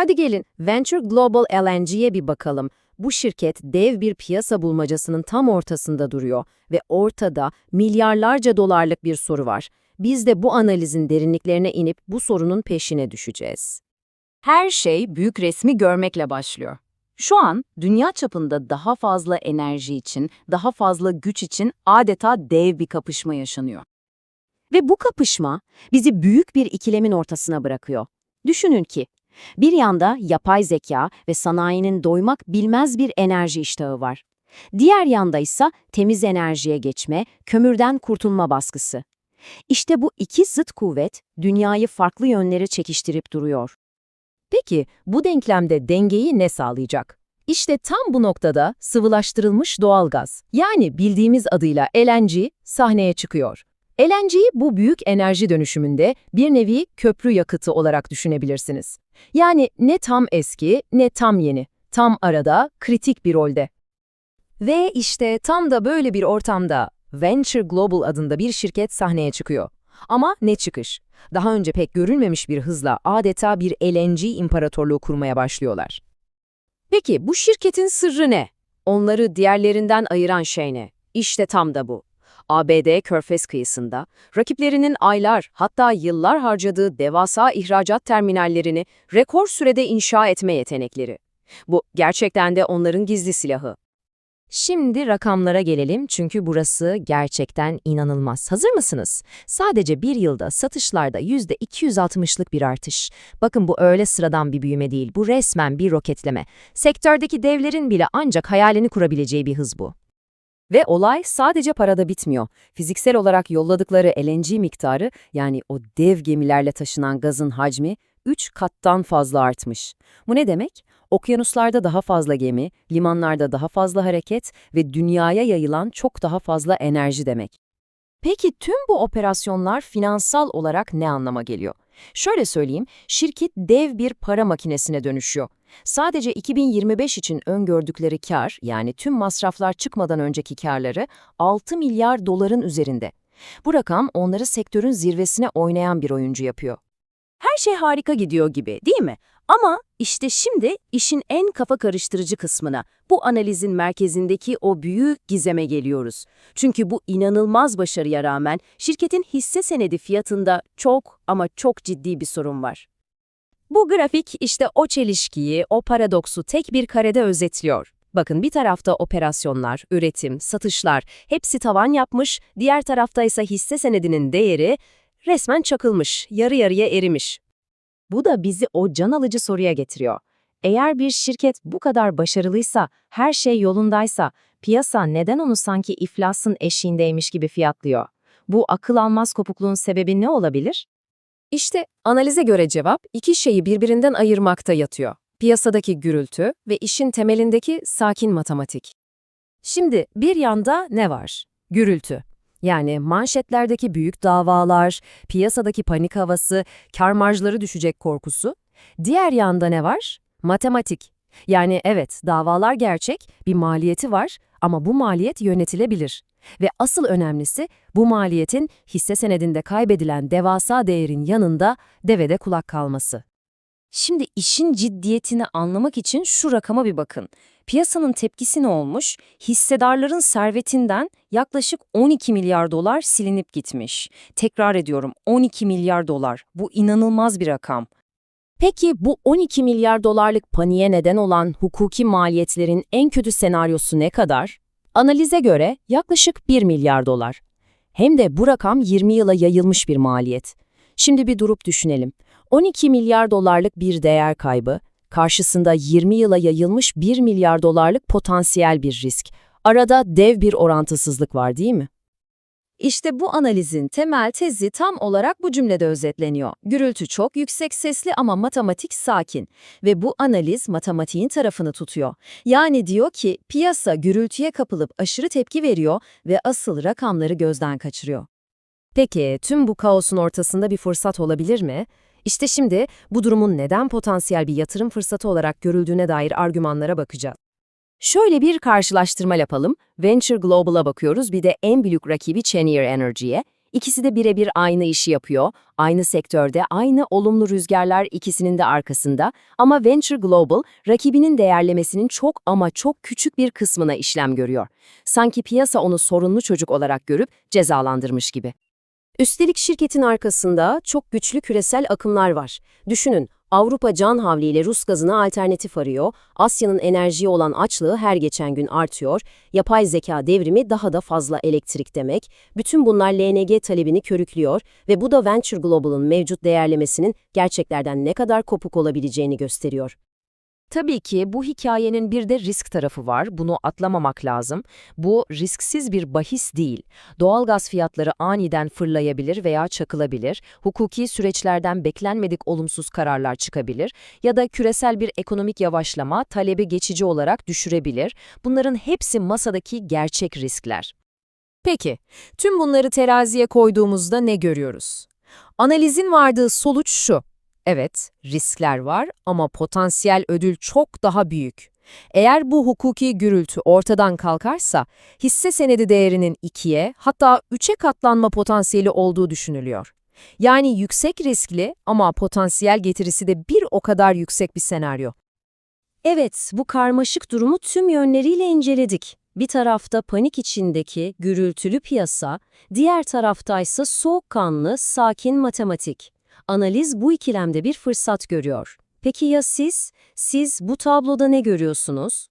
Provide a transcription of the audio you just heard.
Hadi gelin Venture Global LNG'ye bir bakalım. Bu şirket dev bir piyasa bulmacasının tam ortasında duruyor ve ortada milyarlarca dolarlık bir soru var. Biz de bu analizin derinliklerine inip bu sorunun peşine düşeceğiz. Her şey büyük resmi görmekle başlıyor. Şu an dünya çapında daha fazla enerji için, daha fazla güç için adeta dev bir kapışma yaşanıyor. Ve bu kapışma bizi büyük bir ikilemin ortasına bırakıyor. Düşünün ki, bir yanda yapay zeka ve sanayinin doymak bilmez bir enerji iştahı var. Diğer yanda ise temiz enerjiye geçme, kömürden kurtulma baskısı. İşte bu iki zıt kuvvet dünyayı farklı yönlere çekiştirip duruyor. Peki bu denklemde dengeyi ne sağlayacak? İşte tam bu noktada sıvılaştırılmış doğalgaz, yani bildiğimiz adıyla LNG sahneye çıkıyor. LNG'yi bu büyük enerji dönüşümünde bir nevi köprü yakıtı olarak düşünebilirsiniz. Yani ne tam eski ne tam yeni, tam arada kritik bir rolde. Ve işte tam da böyle bir ortamda Venture Global adında bir şirket sahneye çıkıyor. Ama ne çıkış? Daha önce pek görülmemiş bir hızla adeta bir LNG imparatorluğu kurmaya başlıyorlar. Peki bu şirketin sırrı ne? Onları diğerlerinden ayıran şey ne? İşte tam da bu. ABD Körfez kıyısında, rakiplerinin aylar hatta yıllar harcadığı devasa ihracat terminallerini rekor sürede inşa etme yetenekleri. Bu gerçekten de onların gizli silahı. Şimdi rakamlara gelelim çünkü burası gerçekten inanılmaz. Hazır mısınız? Sadece bir yılda satışlarda %260'lık bir artış. Bakın bu öyle sıradan bir büyüme değil, bu resmen bir roketleme. Sektördeki devlerin bile ancak hayalini kurabileceği bir hız bu. Ve olay sadece parada bitmiyor. Fiziksel olarak yolladıkları LNG miktarı yani o dev gemilerle taşınan gazın hacmi 3 kattan fazla artmış. Bu ne demek? Okyanuslarda daha fazla gemi, limanlarda daha fazla hareket ve dünyaya yayılan çok daha fazla enerji demek. Peki tüm bu operasyonlar finansal olarak ne anlama geliyor? Şöyle söyleyeyim, şirket dev bir para makinesine dönüşüyor. Sadece 2025 için öngördükleri kar, yani tüm masraflar çıkmadan önceki karları 6 milyar doların üzerinde. Bu rakam onları sektörün zirvesine oynayan bir oyuncu yapıyor. Her şey harika gidiyor gibi, değil mi? Ama işte şimdi işin en kafa karıştırıcı kısmına, bu analizin merkezindeki o büyük gizeme geliyoruz. Çünkü bu inanılmaz başarıya rağmen şirketin hisse senedi fiyatında çok ama çok ciddi bir sorun var. Bu grafik işte o çelişkiyi, o paradoksu tek bir karede özetliyor. Bakın bir tarafta operasyonlar, üretim, satışlar hepsi tavan yapmış, diğer tarafta ise hisse senedinin değeri resmen çakılmış, yarı yarıya erimiş. Bu da bizi o can alıcı soruya getiriyor. Eğer bir şirket bu kadar başarılıysa, her şey yolundaysa, piyasa neden onu sanki iflasın eşiğindeymiş gibi fiyatlıyor? Bu akıl almaz kopukluğun sebebi ne olabilir? İşte analize göre cevap iki şeyi birbirinden ayırmakta yatıyor. Piyasadaki gürültü ve işin temelindeki sakin matematik. Şimdi bir yanda ne var? Gürültü. Yani manşetlerdeki büyük davalar, piyasadaki panik havası, kar marjları düşecek korkusu. Diğer yanda ne var? Matematik. Yani evet davalar gerçek, bir maliyeti var ama bu maliyet yönetilebilir. Ve asıl önemlisi bu maliyetin hisse senedinde kaybedilen devasa değerin yanında devede kulak kalması. Şimdi işin ciddiyetini anlamak için şu rakama bir bakın. Piyasanın tepkisi ne olmuş? Hissedarların servetinden yaklaşık 12 milyar dolar silinip gitmiş. Tekrar ediyorum 12 milyar dolar. Bu inanılmaz bir rakam. Peki bu 12 milyar dolarlık paniğe neden olan hukuki maliyetlerin en kötü senaryosu ne kadar? Analize göre yaklaşık 1 milyar dolar. Hem de bu rakam 20 yıla yayılmış bir maliyet. Şimdi bir durup düşünelim. 12 milyar dolarlık bir değer kaybı, karşısında 20 yıla yayılmış 1 milyar dolarlık potansiyel bir risk. Arada dev bir orantısızlık var değil mi? İşte bu analizin temel tezi tam olarak bu cümlede özetleniyor. Gürültü çok yüksek sesli ama matematik sakin ve bu analiz matematiğin tarafını tutuyor. Yani diyor ki piyasa gürültüye kapılıp aşırı tepki veriyor ve asıl rakamları gözden kaçırıyor. Peki tüm bu kaosun ortasında bir fırsat olabilir mi? İşte şimdi bu durumun neden potansiyel bir yatırım fırsatı olarak görüldüğüne dair argümanlara bakacağız. Şöyle bir karşılaştırma yapalım. Venture Global'a bakıyoruz bir de en büyük rakibi Cheniere Energy'ye. İkisi de birebir aynı işi yapıyor, aynı sektörde, aynı olumlu rüzgarlar ikisinin de arkasında ama Venture Global rakibinin değerlemesinin çok ama çok küçük bir kısmına işlem görüyor. Sanki piyasa onu sorunlu çocuk olarak görüp cezalandırmış gibi. Üstelik şirketin arkasında çok güçlü küresel akımlar var. Düşünün, Avrupa can havliyle Rus gazına alternatif arıyor, Asya'nın enerjiye olan açlığı her geçen gün artıyor, yapay zeka devrimi daha da fazla elektrik demek, bütün bunlar LNG talebini körüklüyor ve bu da Venture Global'ın mevcut değerlemesinin gerçeklerden ne kadar kopuk olabileceğini gösteriyor. Tabii ki bu hikayenin bir de risk tarafı var. Bunu atlamamak lazım. Bu risksiz bir bahis değil. Doğalgaz fiyatları aniden fırlayabilir veya çakılabilir. Hukuki süreçlerden beklenmedik olumsuz kararlar çıkabilir ya da küresel bir ekonomik yavaşlama talebi geçici olarak düşürebilir. Bunların hepsi masadaki gerçek riskler. Peki, tüm bunları teraziye koyduğumuzda ne görüyoruz? Analizin vardığı sonuç şu. Evet, riskler var ama potansiyel ödül çok daha büyük. Eğer bu hukuki gürültü ortadan kalkarsa, hisse senedi değerinin ikiye hatta üçe katlanma potansiyeli olduğu düşünülüyor. Yani yüksek riskli ama potansiyel getirisi de bir o kadar yüksek bir senaryo. Evet, bu karmaşık durumu tüm yönleriyle inceledik. Bir tarafta panik içindeki gürültülü piyasa, diğer taraftaysa soğukkanlı, sakin matematik. Analiz bu ikilemde bir fırsat görüyor. Peki ya siz? Siz bu tabloda ne görüyorsunuz?